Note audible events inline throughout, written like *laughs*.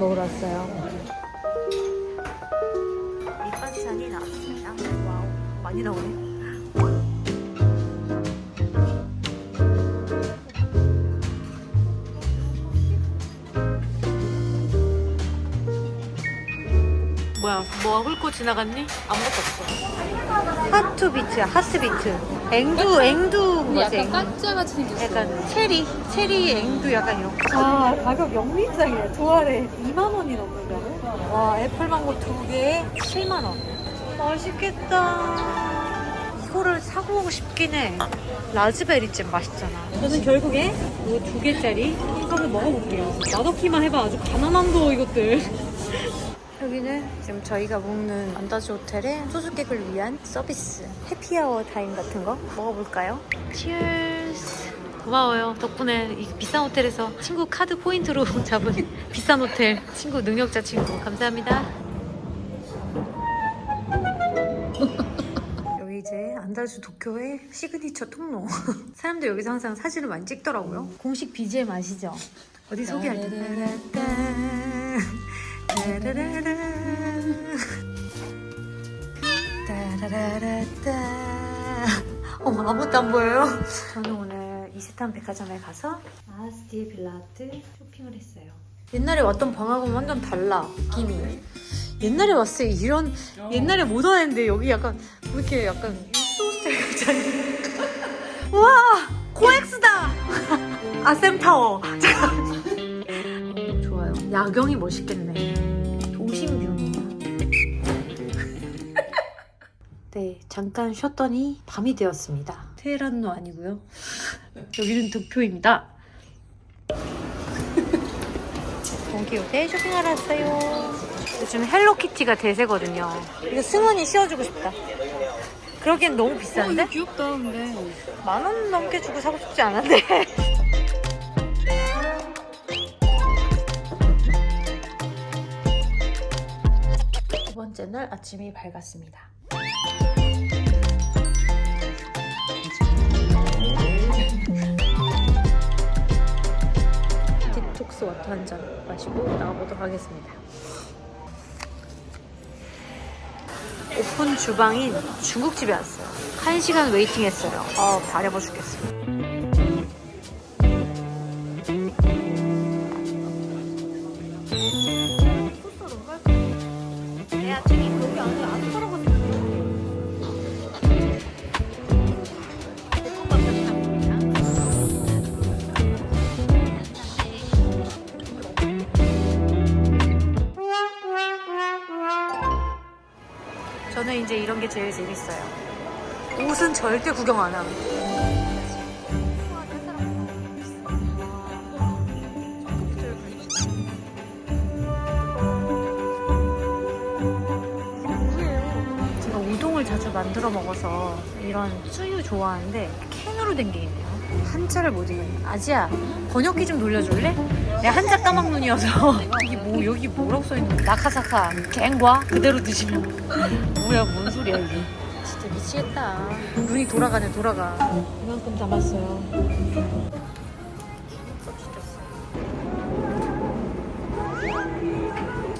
먹으러 왔어요. 밑반찬이 나왔습니다. 와우, 많이 나오네. 뭐야, 뭐가 훑고 지나갔니? 아무것도 없어. 하투비트야, 하스비트. 앵두, 앵두 거지. 약간 까짜같이 생겼어. 약간 체리, 체리 앵두 약간 이런 거. 아, 가격 영리장이에요. 두 알에 2만 원이 넘는다고? 와, 애플망고 두 개에 7만 원. 맛있겠다. 이거를 사고 오고 싶긴 해. 라즈베리잼 맛있잖아. 저는 결국에 이거 두 개짜리 한번 먹어볼게요. 맛없기만 해봐. 아주 가난한도 이것들. *laughs* 여기는 지금 저희가 묵는 안다즈 호텔의 소주객을 위한 서비스 해피아워 타임 같은 거 먹어볼까요? 치얼스 고마워요. 덕분에 이 비싼 호텔에서 친구 카드 포인트로 *laughs* 잡은 비싼 호텔 친구 능력자 친구. 감사합니다. 여기 이제 안달수 도쿄의 시그니처 통로. *laughs* 사람들 여기서 항상 사진을 많이 찍더라고요. 공식 BGM 아시죠? 어디 소개할 때 따라라라. 따라라라따. 어머 아무것도 안 보여요? 저는 오늘 이세탄 백화점에 가서 아스티에 빌라트 쇼핑을 했어요. 옛날에 왔던 방하고는 완전 달라 느낌이. 옛날에 왔을 때 이런 옛날에 못 왔는데 여기 약간 왜 이렇게 약간 소스텔 같지 와 코엑스다 *laughs* 아셈타워 어, *laughs* 좋아요 야경이 멋있겠네 네 잠깐 쉬었더니 밤이 되었습니다 테헤란도 아니고요 *laughs* 여기는 도쿄입니다 *laughs* 동키호테 쇼핑하러 왔어요 요즘 헬로키티가 대세거든요 이거 승원이 씌워주고 싶다 그러기엔 너무 비싼데? 귀엽다, 근데. 만 원 넘게 주고 사고 싶지 않은데. *laughs* 두 번째 날 아침이 밝았습니다. 디톡스 워터 한 잔 마시고 나가보도록 하겠습니다. 오픈 주방인 중국집에 왔어요. 한 시간 웨이팅 했어요. 아, 다려버 죽겠어요. 제일 재밌어요. 옷은 절대 구경 안 우동을 자주 만들어 먹어서 이런 수유 좋아하는데 캔으로 된 게 있네요. 한자를 못 읽네. 아지야, 번역기 좀 돌려줄래? 내가 한자 까막눈이어서 *laughs* 여기 뭐 여기 뭐라고 써 있는 거야? 나카사카 갱과 그대로 드시면 뭐야 뭔 소리야 이게? 진짜 미치겠다. 눈이 돌아가네 돌아가. 이만큼 담았어요.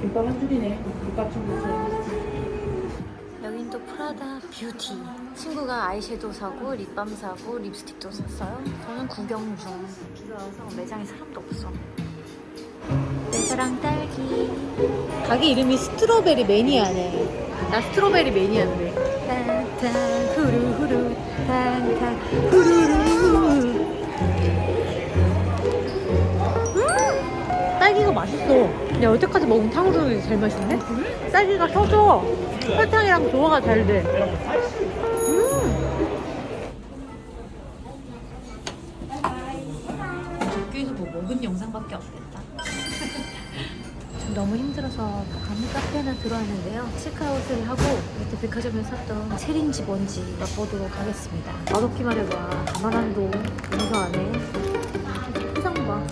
김밥 한 줄이네. 김밥 좀 주세요. 여긴 또 프라다 뷰티. 친구가 아이섀도우 사고 립밤 사고 립스틱도 샀어요. 저는 구경 중. 비가 와서 매장에 사람도 없어. 내 사랑 딸기. 가게 이름이 스트로베리 매니아네. 나 스트로베리 매니아인데. 탄탄 후루후루 탄탄 후루루. 음! 딸기가 맛있어. 내가 여태까지 먹은 탕후루 중에 제일 맛있네. 딸기가 터져. 설탕이랑 조화가 잘 돼. 들어왔는데요. 체크아웃을 하고 밑에 백화점에서 샀던 체린지 뭔지 맛보도록 하겠습니다. 맛없기만 해봐. 가만한도 용서 안 해. 포장 봐.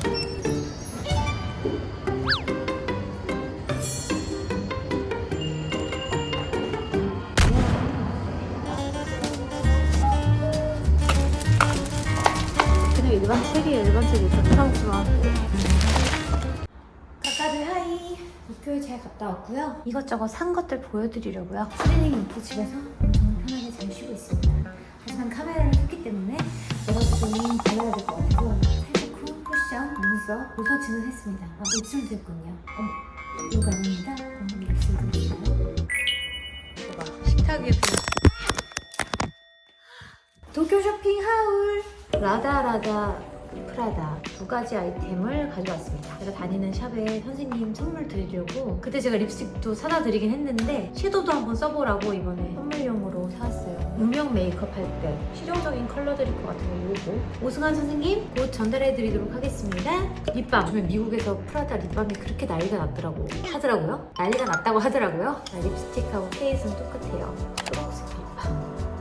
그냥 일반 책이에요 일반 책이 좋다 하지만 가 도쿄에 잘 갔다 왔고요. 이것저것 산 것들 보여드리려고요. 트레이닝 입고 집에서 엄청 편하게 잘 쉬고 있습니다. 하지만 카메라를 켰기 때문에 내가 좀 발라야 될 것 같아서 살짝 후 쿠션, 눈썹, 리서칭을 했습니다. 아, 입술도 했군요. 어, 이거 아닙니다. 방금 입술도 했어요. 식탁 위에 부 도쿄 쇼핑 하울 라다라다 프라다 두 가지 아이템을 가져왔습니다. 제가 다니는 샵에 선생님 선물 드리려고 그때 제가 립스틱도 사다 드리긴 했는데 섀도우도 한번 써보라고 이번에 선물용으로 사왔어요. 무명 메이크업 할 때 실용적인 컬러들일 것 같은 거 요거 오승환 선생님 곧 전달해 드리도록 하겠습니다. 립밤 요즘에 미국에서 프라다 립밤이 그렇게 난리가 났더라고 하더라고요. 난리가 났다고 하더라고요. 자, 립스틱하고 케이스는 똑같아요.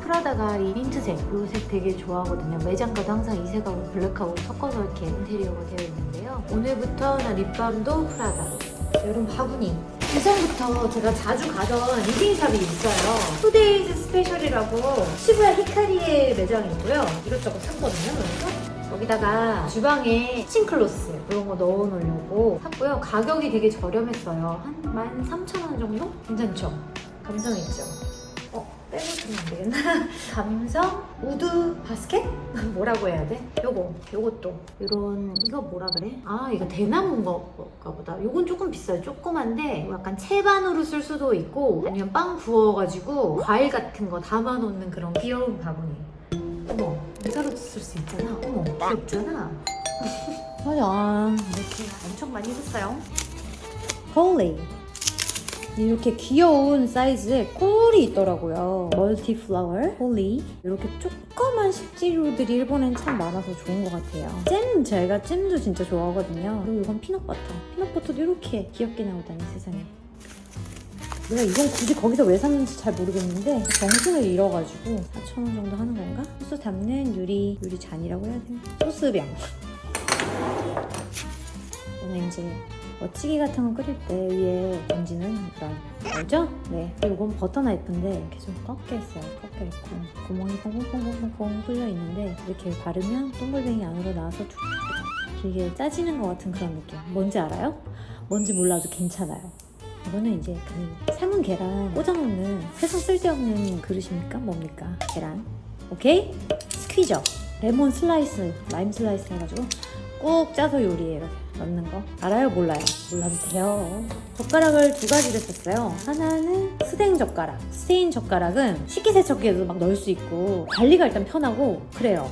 프라다가 이 민트색 이색 되게 좋아하거든요. 매장 가도 항상 이 색하고 블랙하고 섞어서 이렇게 인테리어가 되어 있는데요. 오늘부터 나 립밤도 프라다로 여름 바구니. 예전부터 제가 자주 가던 리딩샵이 있어요. 투데이즈 스페셜이라고 시부야 히카리에 매장이 있고요. 이것저것 샀거든요 그래서. 여기다가 주방에 키친클로스 이런 거 넣어 놓으려고 샀고요. 가격이 되게 저렴했어요. 한 13,000원 정도? 괜찮죠? 감성 있죠? 어, 빼고 주면 안 되겠나? *laughs* 감성 우드 바스켓? *laughs* 뭐라고 해야 돼? 요거, 요것도. 요런 이거 뭐라 그래? 아 이거 대나무인가 보다. 요건 조금 비싸요. 조그만데 약간 채반으로 쓸 수도 있고 아니면 빵 구워가지고 과일 같은 거 담아놓는 그런 귀여운 바구니. 어머 의자로 쓸 수 있잖아. 어머 귀엽잖아. *laughs* 짜잔 이렇게 엄청 많이 샀어요. 홀리 이렇게 귀여운 사이즈의 꿀이 있더라고요. 멀티 플라워 홀리. 이렇게 조그만 식재료들이 일본엔 참 많아서 좋은 것 같아요. 잼 제가 잼도 진짜 좋아하거든요. 그리고 이건 피넛버터. 피넛버터도 이렇게 귀엽게 나오다니 세상에. 내가 이건 굳이 거기서 왜 샀는지 잘 모르겠는데 정신을 잃어가지고 4,000원 정도 하는 건가? 소스 담는 유리 유리 잔이라고 해야 되나? 소스병. 오늘 이제 멋지기 같은 거 끓일 때 위에 던지는 그런 알죠? 네. 이건 버터 나이프인데 이렇게 좀 꺾여 있어요. 꺾여 있고 구멍이 퐁퐁퐁퐁퐁 뚫려 있는데 이렇게 바르면 동글뱅이 안으로 나와서 툭툭 길게 짜지는 것 같은 그런 느낌. 뭔지 알아요? 뭔지 몰라도 괜찮아요. 이거는 이제 그 삶은 계란 꽂아놓는 세상 쓸데없는 그릇입니까? 뭡니까? 계란. 오케이? 스퀴저. 레몬 슬라이스, 라임 슬라이스 해가지고 꾹 짜서 이렇게 넣는 거. 알아요? 몰라요? 몰라도 돼요. 젓가락을 두 가지를 썼어요. 하나는 스테인 젓가락. 스테인 젓가락은 식기세척기에도 막 넣을 수 있고 관리가 일단 편하고 그래요.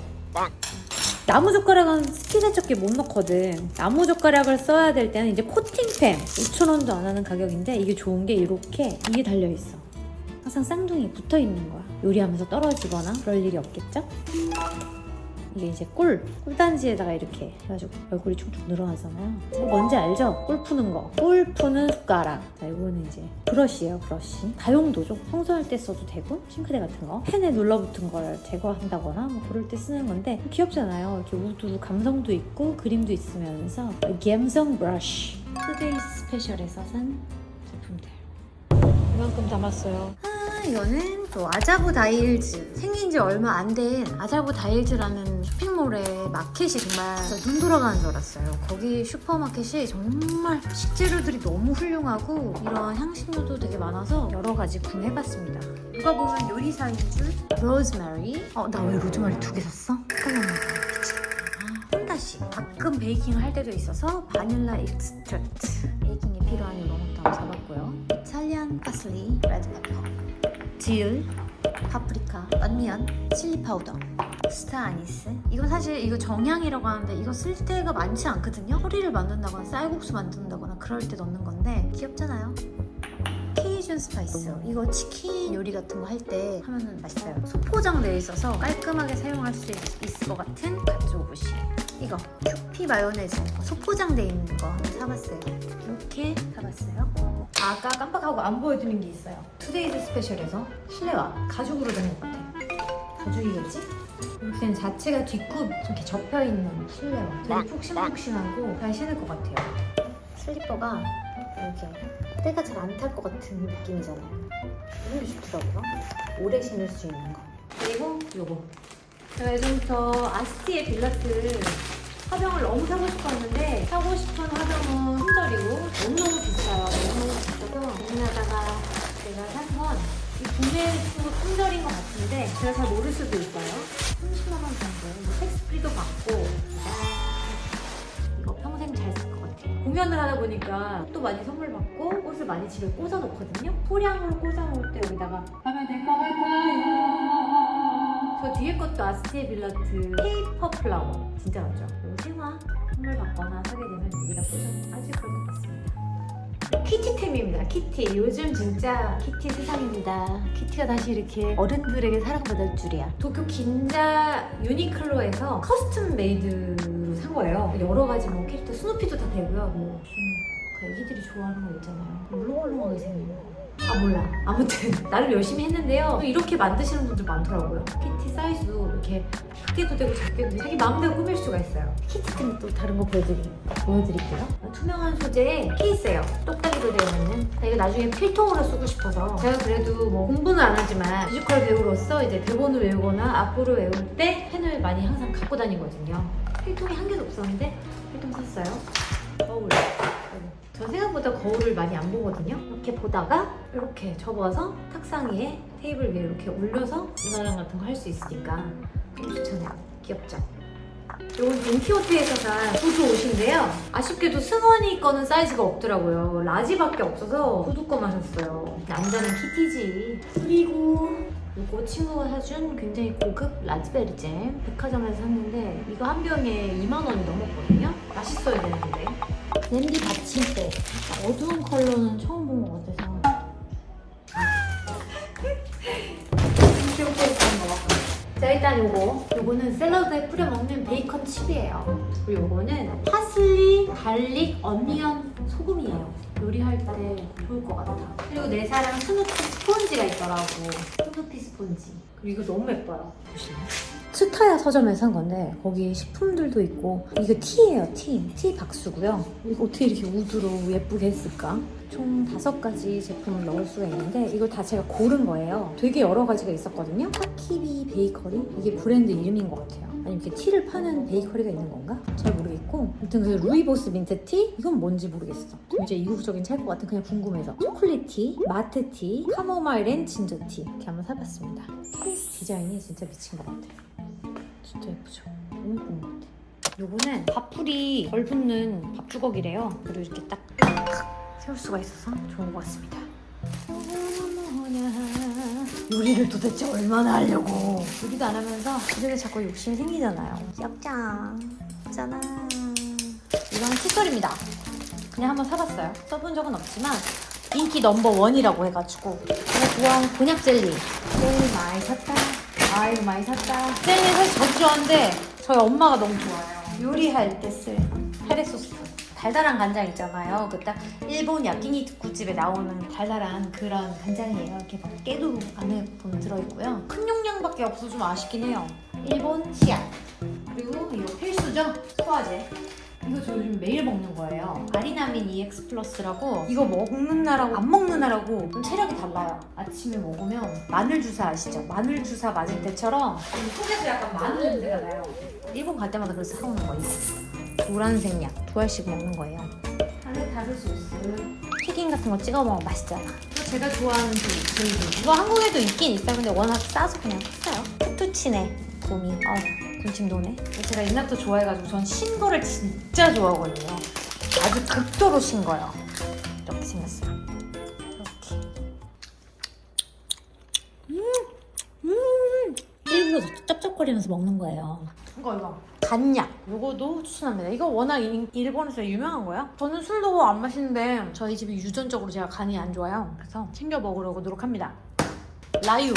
나무 젓가락은 식기세척기에 못 넣거든. 나무 젓가락을 써야 될 때는 이제 코팅펜 5,000원도 안 하는 가격인데 이게 좋은 게 이렇게 이게 달려 있어. 항상 쌍둥이 붙어 있는 거야. 요리하면서 떨어지거나 그럴 일이 없겠죠? 이게 이제 꿀, 꿀단지에다가 이렇게 해가지고 얼굴이 쭉쭉 늘어나잖아요. 이거 뭔지 알죠? 꿀 푸는 거. 꿀 푸는 숟가락. 자, 이거는 이제 브러쉬예요, 브러쉬. 다용도죠. 청소할 때 써도 되고, 싱크대 같은 거. 펜에 눌러붙은 걸 제거한다거나 뭐 그럴 때 쓰는 건데 귀엽잖아요. 이렇게 우드 감성도 있고 그림도 있으면서 감성 브러쉬. 투데이 스페셜에서 산 제품들. 이만큼 담았어요. 아, 이거는 또 아자부 다일즈 생긴 지 얼마 안 된 아자부 다일즈라는 쇼핑몰의 마켓이 정말 눈 돌아가는 줄 알았어요. 거기 슈퍼마켓이 정말 식재료들이 너무 훌륭하고 이런 향신료도 되게 많아서 여러 가지 구매해봤습니다. 누가 보면 요리사인 줄? 로즈메리. 어 나 왜 로즈메리 두 개 샀어? 아, 혼다시. 가끔 베이킹을 할 때도 있어서 바닐라 익스트랙트. 베이킹에 필요한 이런 것도 한번 사봤고요. 이탈리안 파슬리 레드페퍼 딜 파프리카 언니언 칠리 파우더 스타 아니스. 이거 사실 이거 정향이라고 하는데 이거 쓸 때가 많지 않거든요. 허리를 만든다거나 쌀국수 만든다거나 그럴 때 넣는 건데 귀엽잖아요. 케이준 스파이스. 이거 치킨 요리 같은 거 할 때 하면은 맛있어요. 소포장 되어 있어서 깔끔하게 사용할 수 있- 있을 것 같은 가츠오부시 이거 큐피 마요네즈. 소포장돼 있는 거 한번 사봤어요. 이렇게 사봤어요? 아까 깜빡하고 안 보여드린 게 있어요. 투데이즈 스페셜에서 실내화 가죽으로 된 것 같아 가죽이겠지? 이렇게 된 자체가 뒷굽 이렇게 접혀있는 실내화. 되게 푹신푹신하고 잘 신을 것 같아요. 슬리퍼가 이렇게 때가 잘 안 탈 것 같은 느낌이잖아요. 이게 좋더라고요. 오래 신을 수 있는 거. 그리고 요거 제가 예전부터 아스티의 빌라스 화병을 너무 사고 싶었는데 사고 싶은 화병은 품절이고 너무너무 비싸요. 너무너무 비싸서 고민하다가 제가 산건 국내 친구 품절인 것 같은데 제가 잘 모를 수도 있어요. 30만 원 정도. 뭐 택스프리도 받고 이거 평생 잘 쓸 것 같아요. 공연을 하다 보니까 또 많이 선물 받고 꽃을 많이 집에 꽂아 놓거든요. 소량으로 꽂아 놓을 때 여기다가 하면 될 것 같아요. 저 뒤에 것도 아스티에 빌라트 페이퍼 플라워 진짜 맞죠? 이거 생화 선물 받거나 사게 되면 여기다 꽂아 아주 그럴 것 같습니다. 키티템입니다. 키티. 요즘 진짜 키티 세상입니다. 키티가 다시 이렇게 어른들에게 사랑받을 줄이야. 도쿄 긴자 유니클로에서 커스텀 메이드로 산 거예요. 여러 가지 뭐 캐릭터 스누피도 다 되고요. 뭐 그 애기들이 좋아하는 거 있잖아요. 물렁물렁하게 생긴 거. 아 몰라. 아무튼 *laughs* 나름 열심히 했는데요. 이렇게 만드시는 분들 많더라고요. 키티 사이즈도 이렇게 크게도 되고 작게도 되고 자기 마음대로 꾸밀 수가 있어요. 키티템 또 다른 거 보여드리, 보여드릴게요. 투명한 소재의 케이스예요. 똑딱이로 되어 있는. 이거 나중에 필통으로 쓰고 싶어서 제가 그래도 뭐 공부는 안 하지만 뮤지컬 배우로서 이제 대본을 외우거나 악보를 외울 때 펜을 많이 항상 갖고 다니거든요. 필통이 한 개도 없었는데 필통 샀어요. 거울. 저 생각보다 거울을 많이 안 보거든요. 이렇게 보다가 이렇게 접어서 탁상 위에 테이블 위에 이렇게 올려서 인화장 같은 거 할 수 있으니까 좀 추천해요. 귀엽죠? 이건 돈키호테에서 산 구두 옷인데요. 아쉽게도 승원이 거는 사이즈가 없더라고요. 라지밖에 없어서 구두 거만 샀어요. 남자는 키티지. 그리고 이거 친구가 사준 굉장히 고급 라즈베리 잼 백화점에서 샀는데 이거 한 병에 2만 원이 넘었거든요. 맛있어야 되는데. 냄비 받침대. 어두운 컬러는 처음 본 것 같아서. 자 일단 요거 요거는 샐러드에 뿌려 먹는 베이컨 칩이에요 그리고 요거는 파슬리, 갈릭, 어니언 소금이에요 요리할 때 좋을 것 같아 그리고 내 사랑 스누피 스폰지가 있더라고 스누피 스폰지 그리고 이거 너무 예뻐요 보시나요? 스타야 서점에서 산 건데 거기 식품들도 있고 이거 티예요 티. 티 박스고요. 이거 어떻게 이렇게 우드로 예쁘게 했을까? 총 다섯 가지 제품을 넣을 수가 있는데 이걸 다 제가 고른 거예요. 되게 여러 가지가 있었거든요. 타키비 베이커리? 이게 브랜드 이름인 것 같아요. 아니 이렇게 티를 파는 베이커리가 있는 건가? 잘 모르겠고. 아무튼 그 루이보스 민트 티? 이건 뭔지 모르겠어. 이제 이국적인 차일 것 같은 그냥 궁금해서. 초콜릿 티, 마트 티, 카모마일 앤 진저 티. 이렇게 한번 사봤습니다. 디자인이 진짜 미친 것 같아요 진짜 예쁘죠? 너무 예쁜 것 같아. 요거는 밥풀이 덜 붙는 밥 주걱이래요. 그리고 이렇게 딱 세울 수가 있어서 좋은 것 같습니다. 요리를 도대체 얼마나 하려고? 요리도 안 하면서 요리에 자꾸 욕심이 생기잖아요. 짭짱 짠 이건 칫솔입니다. 그냥 한번 사봤어요. 써본 적은 없지만 인기 넘버 원이라고 해가지고. 제가 좋아하는 곤약 젤리. 젤리 많이 샀다 아이고 많이 샀다. 젤리 사실 저도 좋아하는데 저희 엄마가 너무 좋아해요. 요리할 때 쓸 카레 소스. 달달한 간장 있잖아요. 그 딱 일본 야끼니쿠집에 나오는 달달한 그런 간장이에요. 이렇게 막 깨도 안에 보면 들어있고요. 큰 용량밖에 없어서 좀 아쉽긴 해요. 일본 씨앗 그리고 이거 필수죠? 소화제 이거 저 요즘 매일 먹는 거예요. 아리나민 EX 플러스라고 이거 먹는 날하고 안 먹는 날하고 좀 체력이 달라요. 아침에 먹으면 마늘 주사 아시죠? 마늘 주사 맞을 때처럼 속에서 약간 마늘 냄새가 나요. 일본 갈 때마다 그래서 사오는 거예요. 노란색 약 두 알씩 먹는 거예요. 타르타르 소스 튀김 같은 거 찍어 먹으면 맛있잖아. 이거 제가 좋아하는 그 그리고 이거 한국에도 있긴 있어요. 근데 워낙 싸서 그냥 샀어요. 푸투치네 곰이. 아 군침 도네. 제가 옛날부터 좋아해가지고 전 신 거를 진짜 좋아하거든요. 아주 극도로 신 거요. 이렇게 생겼어요. 이렇게. 음, 음. 일부러 쩝쩝거리면서 먹는 거예요. 이거 이거. 간약. 이거도 추천합니다. 이거 워낙 이- 일본에서 유명한 거야. 저는 술도 안 마시는데 저희 집이 유전적으로 제가 간이 안 좋아요. 그래서 챙겨 먹으려고 노력합니다. 라유.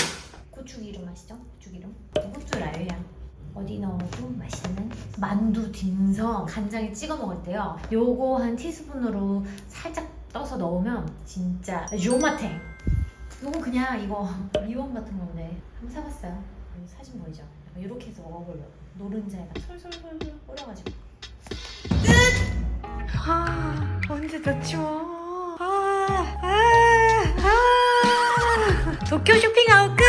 고추기름 아시죠? 고추기름. 고추 라유야. 어디 넣어도 맛있는 만두 딤섬 간장에 찍어 먹을 때요. 요거 한 티스푼으로 살짝 떠서 넣으면 진짜 요마탱. 요거 그냥 이거 *laughs* 리원 같은 건데 한번 사봤어요. 사진 보이죠? 이렇게 해서 먹어보려고 노른자에다 솔솔솔솔 뿌려가지고 아 언제 다 치워 아, 아, 아. 도쿄 쇼핑아웃 끝